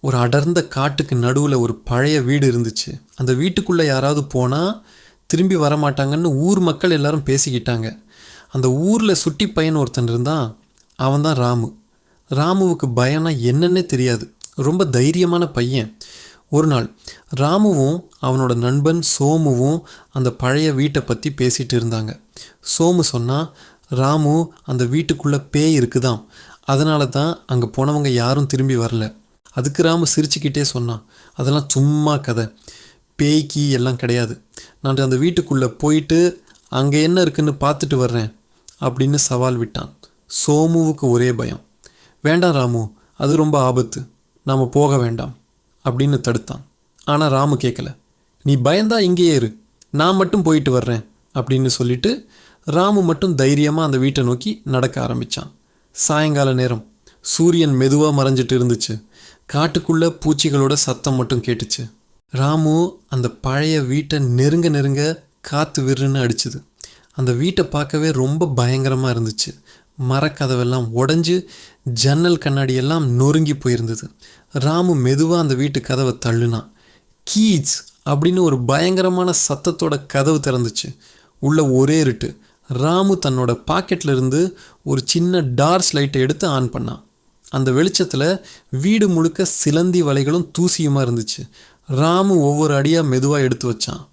ஒரு அடர்ந்த காட்டுக்கு நடுவில் ஒரு பழைய வீடு இருந்துச்சு. அந்த வீட்டுக்குள்ளே யாராவது போனால் திரும்பி வரமாட்டாங்கன்னு ஊர் மக்கள் எல்லாரும் பேசிக்கிட்டாங்க. அந்த ஊரில் சுட்டி பையன் ஒருத்தன் இருந்தான். அவன் தான் ராமு. ராமுவுக்கு பயம்னா என்னன்னே தெரியாது. ரொம்ப தைரியமான பையன். ஒரு நாள் ராமுவும் அவனோட நண்பன் சோமுவும் அந்த பழைய வீட்டை பற்றி பேசிகிட்டு இருந்தாங்க. சோமு சொன்னால் ராமு அந்த வீட்டுக்குள்ளே பேய் இருக்குதாம். அதனால தான் அங்கே போனவங்க யாரும் திரும்பி வரல. அதுக்கு ராமு சிரிச்சுக்கிட்டே சொன்னான். அதெல்லாம் சும்மா கதை. பேய்க்கு எல்லாம் கிடையாது. நான் அந்த வீட்டுக்குள்ளே போயிட்டு அங்கே என்ன இருக்குன்னு பார்த்துட்டு வர்றேன் அப்படின்னு சவால் விட்டான். சோமுவுக்கு ஒரே பயம். வேண்டாம் ராமு அது ரொம்ப ஆபத்து. நாம் போக வேண்டாம் அப்படின்னு தடுத்தான். ஆனால் ராமு கேட்கல நீ பயந்தா இங்கேயே இரு. நான் மட்டும் போயிட்டு வர்றேன் அப்படின்னு சொல்லிட்டு ராமு மட்டும் தைரியமாக அந்த வீட்டை நோக்கி நடக்க ஆரம்பித்தான் சாயங்கால நேரம். சூரியன் மெதுவாக மறைஞ்சிட்டு இருந்துச்சு. காட்டுக்குள்ளே பூச்சிகளோட சத்தம் மட்டும் கேட்டுச்சு. ராமு அந்த பழைய வீட்டை நெருங்க நெருங்க காற்று விருன்னு அடிச்சுது. அந்த வீட்டை பார்க்கவே ரொம்ப பயங்கரமாக இருந்துச்சு. மரக்கதவெல்லாம் உடஞ்சி ஜன்னல் கண்ணாடி எல்லாம் நொறுங்கி போயிருந்தது. ராமு மெதுவாக அந்த வீட்டு கதவை தள்ளுனான். கீச் அப்படின்னு ஒரு பயங்கரமான சத்தத்தோட கதவு திறந்துச்சு. உள்ள ஒரே இருட்டு. ராமு தன்னோட பாக்கெட்ல இருந்து ஒரு சின்ன டார்ச் லைட்டை எடுத்து ஆன் பண்ணான். அந்த வெளிச்சத்தில் வீடு முழுக்க சிலந்தி வலைகளும் தூசியுமாக இருந்துச்சு. ராமு ஒவ்வொரு அடியாக மெதுவாக எடுத்து வச்சான்.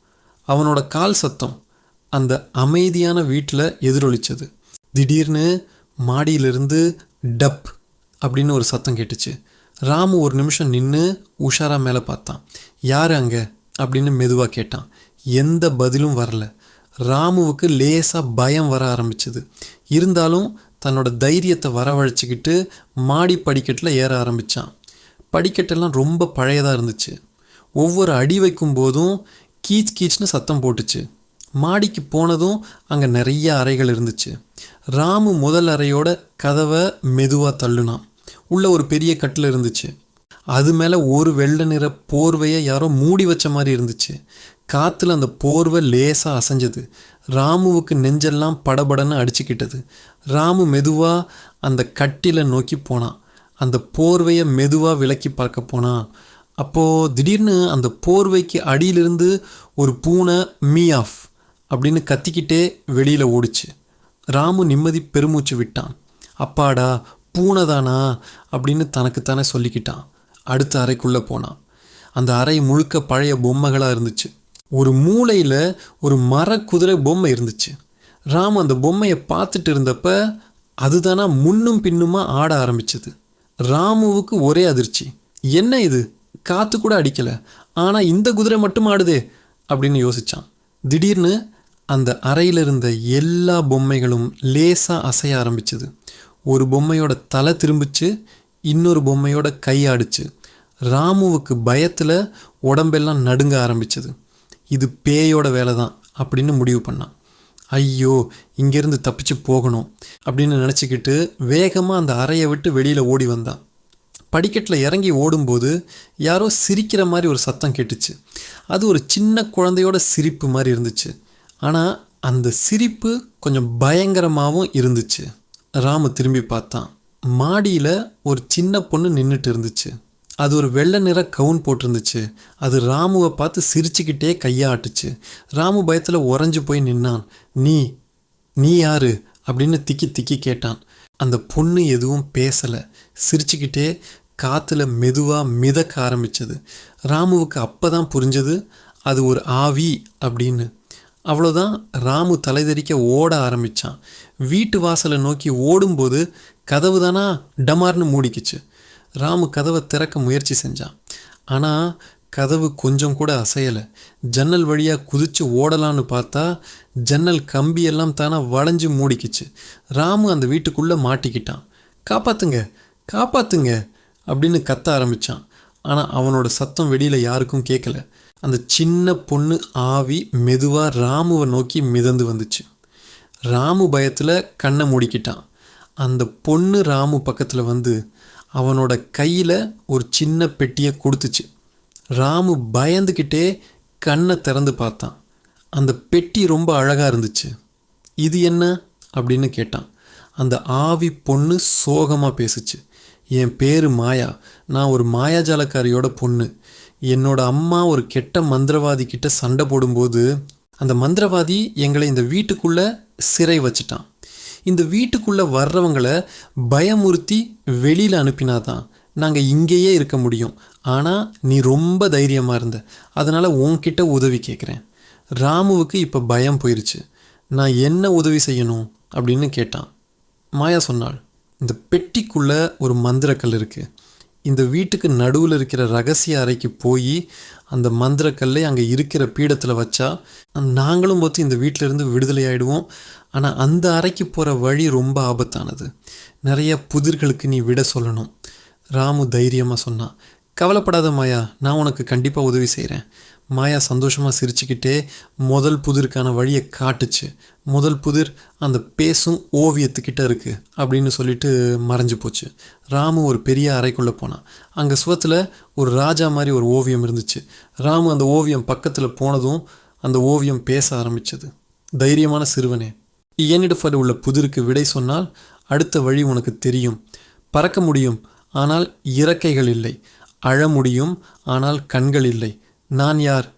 அவனோட கால் சத்தம் அந்த அமைதியான வீட்டில் எதிரொலிச்சது. திடீர்னு மாடியிலிருந்து டப் அப்படின்னு ஒரு சத்தம் கேட்டுச்சு. ராமு ஒரு நிமிஷம் நின்று உஷாரா மேலே பார்த்தான். யார் அங்கே? அப்படின்னு மெதுவாக கேட்டான். எந்த பதிலும் வரல. ராமுவுக்கு லேசாக பயம் வர ஆரம்பிச்சது. இருந்தாலும் தன்னோட தைரியத்தை வரவழைச்சிக்கிட்டு மாடி படிக்கட்டில் ஏற ஆரம்பித்தான் படிக்கட்டெல்லாம் ரொம்ப பழையதாக இருந்துச்சு. ஒவ்வொரு அடி வைக்கும் போதும் கீச் கீச்னு சத்தம் போட்டுச்சு. மாடிக்கு போனதும் அங்கே நிறைய அறைகள் இருந்துச்சு. ராமு முதல் அறையோட கதவை மெதுவாக தள்ளுனான். உள்ள ஒரு பெரிய கட்டில் இருந்துச்சு. அது மேலே ஒரு வெள்ளை நிற போர்வையை யாரோ மூடி வச்ச மாதிரி இருந்துச்சு. காற்றுல அந்த போர்வை லேசாக அசைஞ்சது. ராமுவுக்கு நெஞ்செல்லாம் படபடன்னு அடிச்சுக்கிட்டது. ராமு மெதுவாக அந்த கட்டில நோக்கி போனான். அந்த போர்வையை மெதுவாக விலக்கி பார்க்க போனான். அப்போது திடீர்னு அந்த போர்வைக்கு அடியிலிருந்து ஒரு பூனை மீ ஆஃப் அப்படின்னு கத்திக்கிட்டே வெளியில் ஓடிச்சு. ராமு நிம்மதி பெருமூச்சு விட்டான். அப்பாடா பூனைதானா அப்படின்னு தனக்குத்தானே சொல்லிக்கிட்டான். அடுத்த அறைக்குள்ளே போனான். அந்த அறை முழுக்க பழைய பொம்மைகளாக இருந்துச்சு. ஒரு மூலையில் ஒரு மரக்குதிரை பொம்மை இருந்துச்சு. ராமு அந்த பொம்மையை பார்த்துட்டு இருந்தப்ப அதுதானா முன்னும் பின்னுமா ஆட ஆரம்பிச்சது. ராமுவுக்கு ஒரே அதிர்ச்சி. என்ன இது? காற்று கூட அடிக்கலை. ஆனால் இந்த குதிரை மட்டும் ஆடுதே அப்படின்னு யோசித்தான் திடீர்னு அந்த அறையில் இருந்த எல்லா பொம்மைகளும் லேசாக அசைய ஆரம்பிச்சது. ஒரு பொம்மையோட தலை திரும்பிச்சு இன்னொரு பொம்மையோட கை ஆடிச்சு. ராமுவுக்கு பயத்தில் உடம்பெல்லாம் நடுங்க ஆரம்பிச்சது. இது பேயோட வேலை தான் அப்படின்னு முடிவு பண்ணான். ஐயோ இங்கேருந்து தப்பிச்சு போகணும் அப்படின்னு நினச்சிக்கிட்டு வேகமாக அந்த அறையை விட்டு வெளியில் ஓடி வந்தான். படிக்கட்டில் இறங்கி ஓடும்போது யாரோ சிரிக்கிற மாதிரி ஒரு சத்தம் கேட்டுச்சு. அது ஒரு சின்ன குழந்தையோட சிரிப்பு மாதிரி இருந்துச்சு. ஆனால் அந்த சிரிப்பு கொஞ்சம் பயங்கரமாகவும் இருந்துச்சு. ராமு திரும்பி பார்த்தான். மாடியில் ஒரு சின்ன பொண்ணு நின்றுட்டு இருந்துச்சு. அது ஒரு வெள்ளை நிற கவுன் போட்டிருந்துச்சு. அது ராமுவை பார்த்து சிரிச்சுக்கிட்டே கையாட்டுச்சு. ராமு பயத்தில் உறைஞ்சு போய் நின்னான். நீ நீ யாரு? அப்படின்னு திக்கி திக்கி கேட்டான். அந்த பொண்ணு எதுவும் பேசலை. சிரிச்சுக்கிட்டே காற்றுல மெதுவாக மிதக்க ஆரம்பிச்சது. ராமுவுக்கு அப்போ தான் புரிஞ்சது அது ஒரு ஆவி அப்படின்னு. அவ்வளோதான் ராமு தலைதெறிக்க ஓட ஆரம்பித்தான் வீட்டு வாசலை நோக்கி ஓடும்போது கதவு தானா டமார்னு மூடிக்குச்சு. ராமு கதவை திறக்க முயற்சி செஞ்சான். ஆனால் கதவு கொஞ்சம் கூட அசையலை. ஜன்னல் வழியாக குதிச்சு ஓடலான்னு பார்த்தா ஜன்னல் கம்பியெல்லாம் தானே வளைஞ்சு மூடிக்கிச்சு. ராமு அந்த வீட்டுக்குள்ளே மாட்டிக்கிட்டான். காப்பாத்துங்க காப்பாத்துங்க அப்படின்னு கத்த ஆரம்பித்தான் ஆனால் அவனோட சத்தம் வெளியில் யாருக்கும் கேட்கல அந்த சின்ன பொண்ணு ஆவி மெதுவாக ராமுவை நோக்கி மிதந்து வந்துச்சு. ராமு பயத்தில் கண்ணை மூடிக்கிட்டான். அந்த பொண்ணு ராமு பக்கத்தில் வந்து அவனோட கையில் ஒரு சின்ன பெட்டியை கொடுத்துச்சு. ராமு பயந்துக்கிட்டே கண்ணை திறந்து பார்த்தான். அந்த பெட்டி ரொம்ப அழகாக இருந்துச்சு. இது என்ன? அப்படின்னு கேட்டான். அந்த ஆவி பொண்ணு சோகமாக பேசுச்சு. என் பேர் மாயா. நான் ஒரு மாயாஜாலக்காரியோட பொண்ணு. என்னோட அம்மா ஒரு கெட்ட மந்திரவாதி கிட்ட சண்டை போடும்போது அந்த மந்திரவாதி எங்களை இந்த வீட்டுக்குள்ளே சிறை வச்சிட்டான். இந்த வீட்டுக்குள்ளே வர்றவங்கள பயமுறுத்தி வெளியில் அனுப்பினாதான் நாங்கள் இங்கேயே இருக்க முடியும். ஆனால் நீ ரொம்ப தைரியமாக இருந்த. அதனால் உன்கிட்ட உதவி கேட்குறேன் ராமுவுக்கு இப்போ பயம் போயிடுச்சு நான் என்ன உதவி செய்யணும்? அப்படின்னு கேட்டான். மாயா சொன்னாள் இந்த பெட்டிக்குள்ளே ஒரு மந்திரக்கல் இருக்குது இந்த வீட்டுக்கு நடுவில் இருக்கிற ரகசிய அறைக்கு போய் அந்த மந்திரக்கல்லை அங்கே இருக்கிற பீடத்தில் வச்சா நாங்களும் பார்த்து இந்த வீட்டிலேருந்து விடுதலை ஆகிடுவோம் ஆனால் அந்த அறைக்கு போகிற வழி ரொம்ப ஆபத்தானது. நிறைய புதிர்களுக்கு நீ விட சொல்லணும். ராமு தைரியமாக சொன்னான் கவலைப்படாத மாயா நான் உனக்கு கண்டிப்பாக உதவி செய்கிறேன் மாயா சந்தோஷமாக சிரிச்சுக்கிட்டே முதல் புதிருக்கான வழியை காட்டுச்சு. முதல் புதிர் அந்த பேசும் ஓவியத்துக்கிட்ட இருக்குது அப்படின்னு சொல்லிட்டு மறைஞ்சு போச்சு. ராமு ஒரு பெரிய அறைக்குள்ளே போனான். அங்கே சுவத்தில் ஒரு ராஜா மாதிரி ஒரு ஓவியம் இருந்துச்சு. ராமு அந்த ஓவியம் பக்கத்தில் போனதும் அந்த ஓவியம் பேச ஆரம்பித்தது தைரியமான சிறுவனே என்னிடத்தில் உள்ள புதிருக்கு விடை சொன்னால் அடுத்த வழி உனக்கு தெரியும். பறக்க முடியும் ஆனால் இறக்கைகள் இல்லை. அழ முடியும் ஆனால் கண்கள் இல்லை. நான் யார்?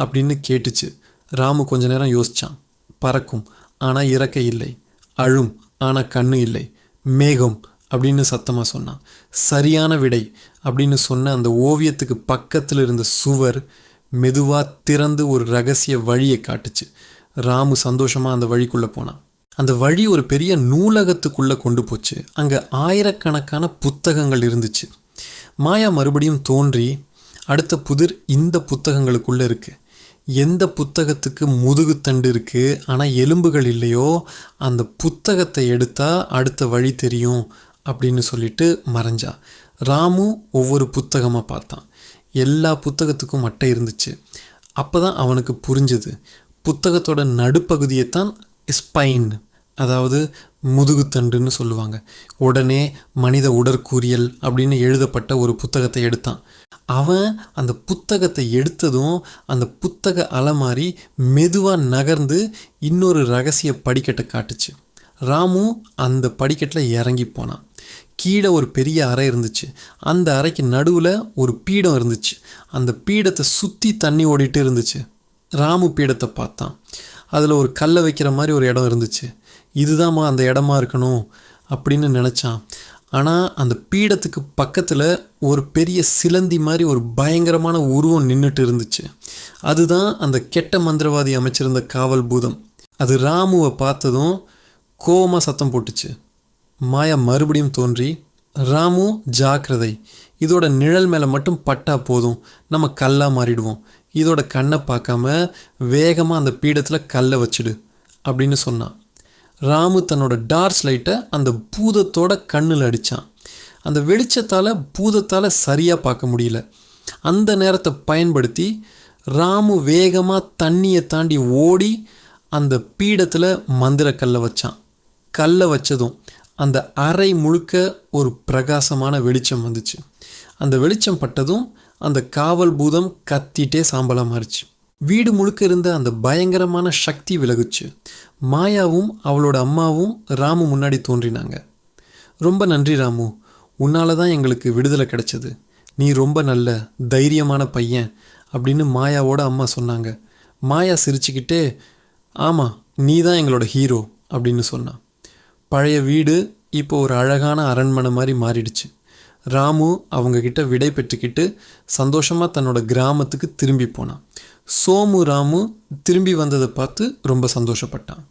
அப்படின்னு கேட்டுச்சு. ராமு கொஞ்ச நேரம் யோசித்தான் பறக்கும் ஆனால் இறக்க இல்லை. அழும் ஆனால் கண்ணு இல்லை. மேகம் அப்படின்னு சத்தமாக சொன்னான். சரியான விடை அப்படின்னு சொன்ன அந்த ஓவியத்துக்கு பக்கத்தில் இருந்த சுவர் மெதுவாக திறந்து ஒரு ரகசிய வழியை காட்டுச்சு. ராமு சந்தோஷமாக அந்த வழிக்குள்ளே போனான். அந்த வழி ஒரு பெரிய நூலகத்துக்குள்ளே கொண்டு போச்சு. அங்கே ஆயிரக்கணக்கான புத்தகங்கள் இருந்துச்சு. மாயா மறுபடியும் தோன்றி அடுத்த புதிர் இந்த புத்தகங்களுக்குள்ளே இருக்குது எந்த புத்தகத்துக்கு முதுகுத்தண்டு இருக்குது ஆனால் எலும்புகள் இல்லையோ அந்த புத்தகத்தை எடுத்தால் அடுத்த வழி தெரியும் அப்படின்னு சொல்லிட்டு மறைஞ்சா. ராமு ஒவ்வொரு புத்தகமாக பார்த்தான். எல்லா புத்தகத்துக்கும் மட்டை இருந்துச்சு. அப்போ தான் அவனுக்கு புரிஞ்சுது. புத்தகத்தோட நடுப்பகுதியை தான் ஸ்பைன் அதாவது முதுகுத்தண்டுன்னு சொல்லுவாங்க. உடனே மனித உடற்கூறியல் அப்படின்னு எழுதப்பட்ட ஒரு புத்தகத்தை எடுத்தான். அவன் அந்த புத்தகத்தை எடுத்ததும் அந்த புத்தக அலமாரி மெதுவாக நகர்ந்து இன்னொரு ரகசிய படிக்கட்டை காட்டுச்சு. ராமு அந்த படிக்கட்டில் இறங்கி போனான். கீழே ஒரு பெரிய அறை இருந்துச்சு. அந்த அறைக்கு நடுவில் ஒரு பீடம் இருந்துச்சு. அந்த பீடத்தை சுற்றி தண்ணி ஓடிட்டு இருந்துச்சு. ராமு பீடத்தை பார்த்தான். அதில் ஒரு கல்லை வைக்கிற மாதிரி ஒரு இடம் இருந்துச்சு. இதுதாம்மா அந்த இடமா இருக்கணும் அப்படின்னு நினச்சான். ஆனால் அந்த பீடத்துக்கு பக்கத்தில் ஒரு பெரிய சிலந்தி மாதிரி ஒரு பயங்கரமான உருவம் நின்றுட்டு இருந்துச்சு. அதுதான் அந்த கெட்ட மந்திரவாதி அமைச்சிருந்த காவல் பூதம். அது ராமுவை பார்த்ததும் கோவமாக சத்தம் போட்டுச்சு. மாயா மறுபடியும் தோன்றி ராமு ஜாக்கிரதை. இதோட நிழல் மேலே மட்டும் பட்டா போதும். நம்ம கல்லாக மாறிடுவோம். இதோட கண்ணை பார்க்காம வேகமாக அந்த பீடத்தில் கல்லை வச்சுடு அப்படின்னு சொன்னான். ராமு தன்னோட டார்ச் லைட்டை அந்த பூதத்தோட கண்ணில் அடித்தான் அந்த வெளிச்சத்தால் பூதத்தால் சரியாக பார்க்க முடியல. அந்த நேரத்தை பயன்படுத்தி ராமு வேகமாக தண்ணியை தாண்டி ஓடி அந்த பீடத்தில் மந்திரக்கல்லை வச்சான். கல்லை வச்சதும் அந்த அறை முழுக்க ஒரு பிரகாசமான வெளிச்சம் வந்துச்சு. அந்த வெளிச்சம் பட்டதும் அந்த காவல் பூதம் கத்திட்டே சாம்பலாக மாறிச்சு. வீடு முழுக்க இருந்த அந்த பயங்கரமான சக்தி விலகுச்சு. மாயாவும் அவளோட அம்மாவும் ராமு முன்னாடி தோன்றினாங்க. ரொம்ப நன்றி ராமு. உன்னால தான் எங்களுக்கு விடுதலை கிடைச்சது. நீ ரொம்ப நல்ல தைரியமான பையன் அப்படின்னு மாயாவோட அம்மா சொன்னாங்க. மாயா சிரிச்சுக்கிட்டே ஆமாம் நீ தான் எங்களோட ஹீரோ அப்படின்னு சொன்னான். பழைய வீடு இப்போ ஒரு அழகான அரண்மனை மாதிரி மாறிடுச்சு. ராமு அவங்கக்கிட்ட விடை பெற்றுக்கிட்டு சந்தோஷமாக தன்னோட கிராமத்துக்கு திரும்பி போனான். சோமு ராமு திரும்பி வந்ததை பார்த்து ரொம்ப சந்தோஷப்பட்டான்.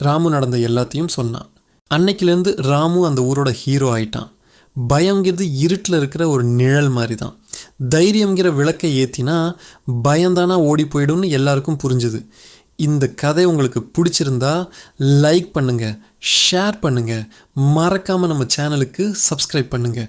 ராமு நடந்த எல்லாத்தையும் சொன்னான். அன்னைக்கிலேருந்து ராமு அந்த ஊரோட ஹீரோ ஆயிட்டான். பயங்கிறது இருட்டில் இருக்கிற ஒரு நிழல் மாதிரி தான் தைரியங்கிற விளக்கை ஏற்றினா பயந்தானா ஓடி போயிடும்னு எல்லாருக்கும் புரிஞ்சுது. இந்த கதை உங்களுக்கு பிடிச்சிருந்தா லைக் பண்ணுங்கள் ஷேர் பண்ணுங்கள் மறக்காமல் நம்ம சேனலுக்கு சப்ஸ்கிரைப் பண்ணுங்கள்